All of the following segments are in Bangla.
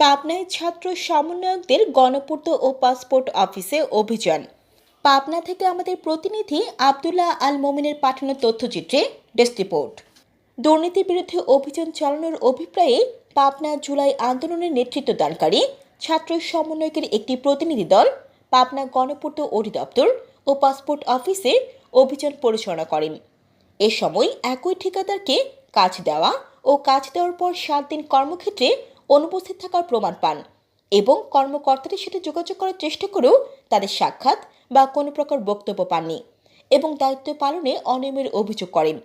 পাবনায় ছাত্র সমন্বয়কদের গণপূর্ত ও পাসপোর্ট অফিসে অভিযান। পাবনা থেকে আমাদের প্রতিনিধি আবদুল্লাহ আল মোমিনের পাঠানো তথ্যচিত্রে ডেস্ক রিপোর্ট। দুর্নীতির বিরুদ্ধে অভিযান চালানোর অভিপ্রায়ে পাবনা জুলাই আন্দোলনের নেতৃত্ব দানকারী ছাত্র সমন্বয়কের একটি প্রতিনিধি দল পাবনা গণপূর্ত অধিদপ্তর ও পাসপোর্ট অফিসে অভিযান পরিচালনা করেন। এ সময় একই ঠিকাদারকে কাজ দেওয়া ও কাজ দেওয়ার পর সাত দিন কর্মক্ষেত্রে অনুপস্থিত থাকার প্রমাণ পান এবং কর্মকর্তাদের সাথে যোগাযোগ করার চেষ্টা করেও তাদের সাক্ষাৎ বা কোনো প্রকার বক্তব্য পাননি এবং দায়িত্ব পালনে অনিয়মের অভিযোগ করেন।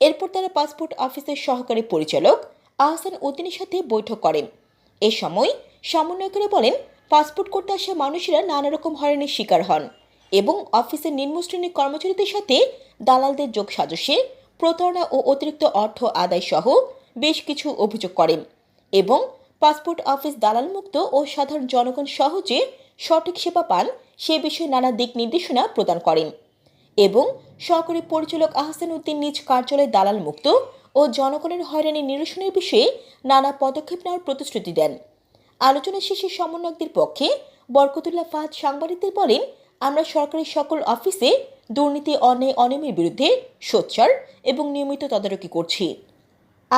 এরপর তারা পাসপোর্ট অফিসের সহকারী পরিচালক আহসান উদ্দিনের সাথে বৈঠক করেন। এ সময় সমন্বয়কারী বলেন, পাসপোর্ট করতে আসা মানুষেরা নানা রকম হয়রানির শিকার হন এবং অফিসের নিম্ন শ্রেণির কর্মচারীদের সাথে দালালদের যোগ সাজসে, প্রতারণা ও অতিরিক্ত অর্থ আদায় সহ বেশ কিছু অভিযোগ করেন এবং পাসপোর্ট অফিস দালাল মুক্ত ও সাধারণ জনগণ সহজে সঠিক সেবা পান, সে বিষয়ে নানা দিক নির্দেশনা প্রদান করেন। এবং সহকারী পরিচালক আহসান উদ্দিন নিজ কার্যালয়ে দালাল মুক্ত ও জনগণের হয়রানি নিরসনের বিষয়ে নানা পদক্ষেপ নেওয়ার প্রতিশ্রুতি দেন। আলোচনা শেষে সমন্বয়কদের পক্ষে বরকতুল্লাহ ফাহাদ সাংবাদিকদের বলেন, আমরা সরকারি সকল অফিসে দুর্নীতি, অন্যায়, অনিয়মের বিরুদ্ধে সোচ্চার এবং নিয়মিত তদারকি করছি।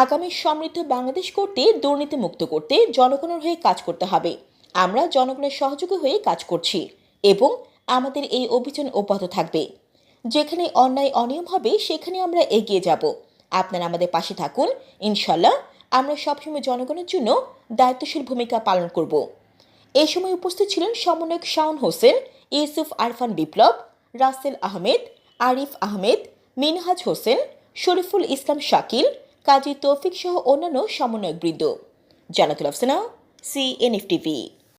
আগামী সমৃদ্ধ বাংলাদেশ করতে দুর্নীতি মুক্ত করতে জনগণের হয়ে কাজ করতে হবে। আমরা জনগণের সহযোগী হয়ে কাজ করছি এবং আমাদের এই অভিযান অব্যাহত থাকবে। যেখানে অন্যায় অনিয়ম হবে, সেখানে আমরা এগিয়ে যাব। আপনারা আমাদের পাশে থাকুন। ইনশাল্লাহ আমরা সবসময় জনগণের জন্য দায়িত্বশীল ভূমিকা পালন করব। এ সময় উপস্থিত ছিলেন সমন্বয়ক শাওন হোসেন, ইউসুফ আরফান বিপ্লব, রাসেল আহমেদ, আরিফ আহমেদ, মিনহাজ হোসেন, শরীফুল ইসলাম শাকিল কাজী তৌফিক সহ অন্যান্য সমন্বয়কবৃন্দ। Jannatul Afsana CNF TV